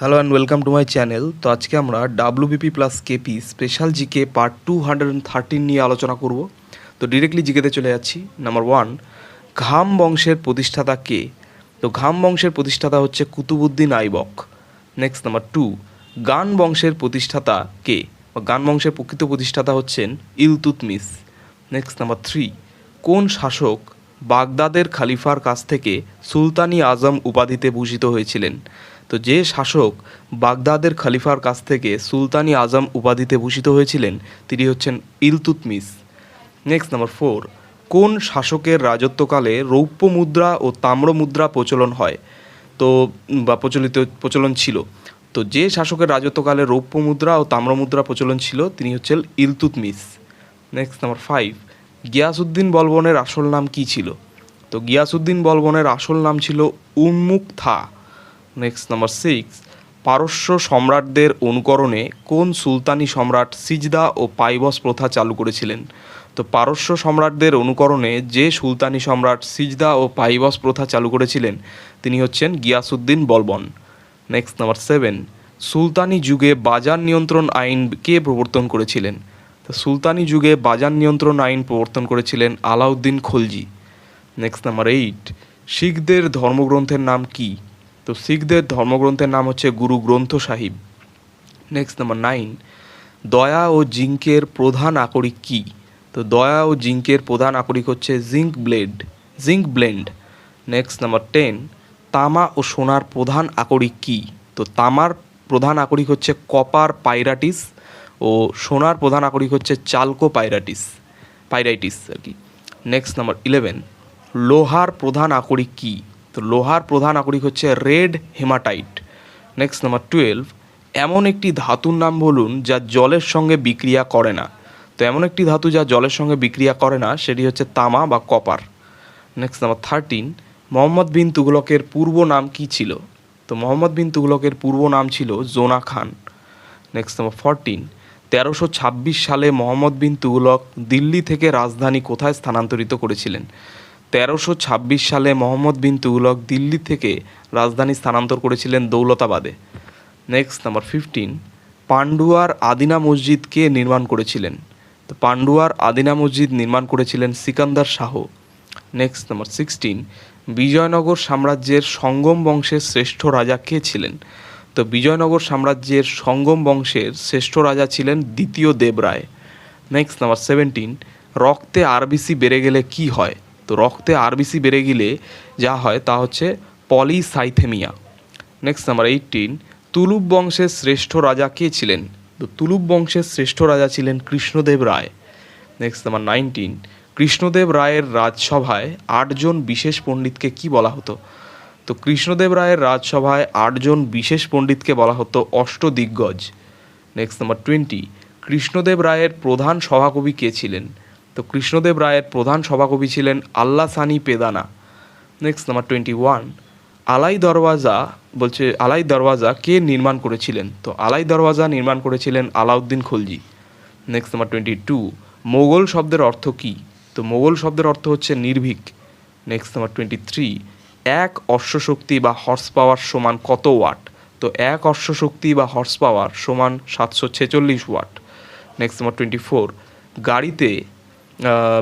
Hello and welcome to my channel তো আজকে আমরা WBP plus KP special GK part two hundred thirteen নিয়ে আলোচনা করব। তো ডিরেক্টলি জিকেতে চলে যাচ্ছি। নাম্বার ওয়ান ঘাম বংশের প্রতিষ্ঠাতা কে? তো ঘাম বংশের প্রতিষ্ঠাতা হচ্ছে Qutubuddin Aibak. Next number two গান বংশের প্রতিষ্ঠাতা কে? গান বংশের প্রকৃত প্রতিষ্ঠাতা হচ্ছেন ইলতুতমিস নেক্সট নাম্বার থ্রি কোন শাসক বাগদাদের খালিফার কাছ থেকে সুলতানি আজম উপাধিতে ভূষিত হয়েছিলেন। তো যে শাসক বাগদাদের খালিফার কাছ থেকে সুলতানি আজম উপাধিতে ভূষিত হয়েছিলেন, তিনি হচ্ছেন ইলতুতমিস নেক্সট নাম্বার ফোর কোন শাসকের রাজত্বকালে রৌপ্য মুদ্রা ও তাম্র মুদ্রা প্রচলন হয়? তো বা প্রচলিত, প্রচলন ছিল। তো যে শাসকের রাজত্বকালে রৌপ্য মুদ্রা ও তাম্র মুদ্রা প্রচলন ছিল, তিনি হচ্ছেন Iltutmish next number five Ghiyasuddin বলবনের আসল নাম কি ছিল? তো গিয়াসুদ্দিন বলবনের আসল নাম ছিল উন্মুক থা নেক্সট নাম্বার সিক্স পারস্য সম্রাটদের অনুকরণে কোন সুলতানি সম্রাট সিজদা ও পাইবস প্রথা চালু করেছিলেন? তো পারস্য সম্রাটদের অনুকরণে যে সুলতানি সম্রাট সিজদা ও পাইবস প্রথা চালু করেছিলেন, তিনি হচ্ছেন Ghiyasuddin Balban. Next number seven সুলতানি যুগে বাজার নিয়ন্ত্রণ আইন কে প্রবর্তন করেছিলেন? সুলতানি যুগে বাজার নিয়ন্ত্রণ আইন প্রবর্তন করেছিলেন Alauddin Khalji. Next number eight শিখদের ধর্মগ্রন্থের নাম কি? তো শিখদের ধর্মগ্রন্থের নাম হচ্ছে গুরু গ্রন্থ সাহিব। নেক্সট নাম্বার নাইন দয়া ও জিঙ্কের প্রধান আকরিক কি? তো দয়া ও জিঙ্কের প্রধান আকরিক হচ্ছে zinc blade, zinc blende. Next number ten তামা ও সোনার প্রধান আকরিক কি? তো তামার প্রধান আকরিক হচ্ছে কপার পাইরাটিস ও সোনার প্রধান আকরিক হচ্ছে চালকো পাইরাটিস, পাইরাইটিস আর কি। নেক্সট নাম্বার ইলেভেন লোহার প্রধান আকরিক কি? তো লোহার প্রধান আকরিক হচ্ছে red haematite. Next number twelve এমন একটি ধাতুর নাম বলুন যা জলের সঙ্গে বিক্রিয়া করে না। তো এমন একটি ধাতু যা জলের সঙ্গে বিক্রিয়া করে না, সেটি হচ্ছে তামা বা copper. Next number thirteen Mohammad bin তুগলকের পূর্ব নাম কি ছিল? তো মোহাম্মদ বিন তুগলকের পূর্ব নাম ছিল Juna Khan. Next number fourteen তেরোশো ছাব্বিশ সালে মোহাম্মদ বিন তুগলক দিল্লি থেকে রাজধানী কোথায় স্থানান্তরিত করেছিলেন? তেরোশো ছাব্বিশ সালে মোহাম্মদ বিন তুগলক দিল্লি থেকে রাজধানী স্থানান্তর করেছিলেন দৌলতাবাদে। নেক্সট নাম্বার ফিফটিন পান্ডুয়ার আদিনা মসজিদ কে নির্মাণ করেছিলেন। তো পান্ডুয়ার আদিনা মসজিদ নির্মাণ করেছিলেন Sikandar Shah. Next number sixteen Vijayanagar সাম্রাজ্যের সঙ্গম বংশের শ্রেষ্ঠ রাজা কে ছিলেন? তো বিজয়নগর সাম্রাজ্যের সঙ্গম বংশের শ্রেষ্ঠ রাজা ছিলেন দ্বিতীয় দেবরায়। নেক্সট নাম্বার সেভেন্টিন রক্তে আরবিসি বেড়ে গেলে কি হয়? তো রক্তে আরবিসি বেড়ে গেলে যা হয় তা হচ্ছে পলিসাইথেমিয়া। নেক্সট নাম্বার এইটিন তুলুপ বংশের শ্রেষ্ঠ রাজা কে ছিলেন? তো তুলুপ বংশের শ্রেষ্ঠ রাজা ছিলেন Krishnadeva Raya. Next number nineteen Krishnadeva রায়ের রাজসভায় আটজন বিশেষ পণ্ডিতকে কি বলা হতো? তো কৃষ্ণদেব রায়ের রাজসভায় আটজন বিশেষ পণ্ডিতকে বলা হতো Ashtadiggaja. Next number twenty Krishnadeva রায়ের প্রধান সভাকবি কে ছিলেন? তো কৃষ্ণদেব রায়ের প্রধান সভাকবি ছিলেন Allasani Peddana. Next number twenty one Alai Darwaza বলছে, আলাই দরওয়াজা কে নির্মাণ করেছিলেন? তো আলাই দরওয়াজা নির্মাণ করেছিলেন Alauddin Khalji. Next number twenty two Mughal শব্দের অর্থ কী? তো মোগল শব্দের অর্থ হচ্ছে নির্ভীক। নেক্সট নাম্বার টোয়েন্টি থ্রি এক অশ্বশক্তি বা হর্স পাওয়ার সমান কত ওয়াট তো এক অশ্বশক্তি বা হর্স পাওয়ার সমান সাতশো ছেচল্লিশ watt next number twenty four গাড়িতে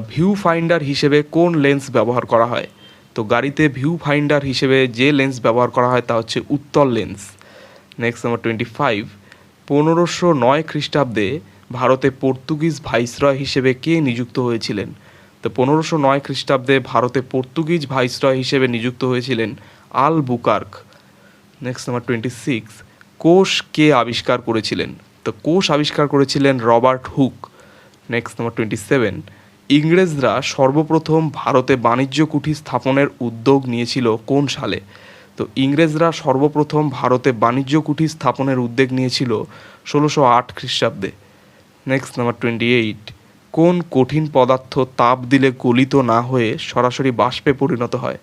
ভিউ ফাইন্ডার হিসেবে কোন লেন্স ব্যবহার করা হয়? তো গাড়িতে ভিউ ফাইন্ডার হিসেবে যে লেন্স ব্যবহার করা হয় তা হচ্ছে উত্তল lens next number twenty five পনেরোশো নয় খ্রিস্টাব্দে ভারতে পর্তুগিজ ভাইসরয় হিসেবে কে নিযুক্ত হয়েছিলেন? তো পনেরোশো নয় খ্রিস্টাব্দে ভারতে পর্তুগিজ ভাইসরয় হিসেবে নিযুক্ত হয়েছিলেন Albuquerque. Next number twenty six কোষ কে আবিষ্কার করেছিলেন? তো কোষ আবিষ্কার করেছিলেন Robert Hooke. Next number twenty seven ইংরেজরা সর্বপ্রথম ভারতে বাণিজ্য কুঠি স্থাপনের উদ্যোগ নিয়েছিল কোন সালে? তো ইংরেজরা সর্বপ্রথম ভারতে বাণিজ্য কুঠি স্থাপনের উদ্যোগ নিয়েছিল ষোলোশো আট খ্রিস্টাব্দে। নেক্সট নাম্বার টোয়েন্টি এইট কোন কঠিন পদার্থ তাপ দিলে গলিত না হয়ে সরাসরি বাষ্পে পরিণত হয়?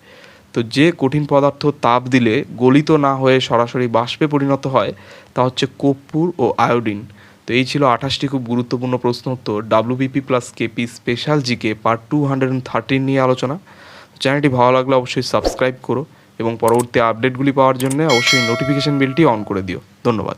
তো যে কঠিন পদার্থ তাপ দিলে গলিত না হয়ে সরাসরি বাষ্পে পরিণত হয়, তা হচ্ছে কর্পূর ও আয়োডিন। তো এই ছিল আঠাশটি খুব গুরুত্বপূর্ণ প্রশ্ন উত্তর। WBP plus KP special GK part two hundred and thirteen নিয়ে আলোচনা। চ্যানেলটি ভালো লাগলে অবশ্যই সাবস্ক্রাইব করো এবং পরবর্তী আপডেটগুলি পাওয়ার জন্য অবশ্যই নোটিফিকেশন বেলটি অন করে দিও। ধন্যবাদ।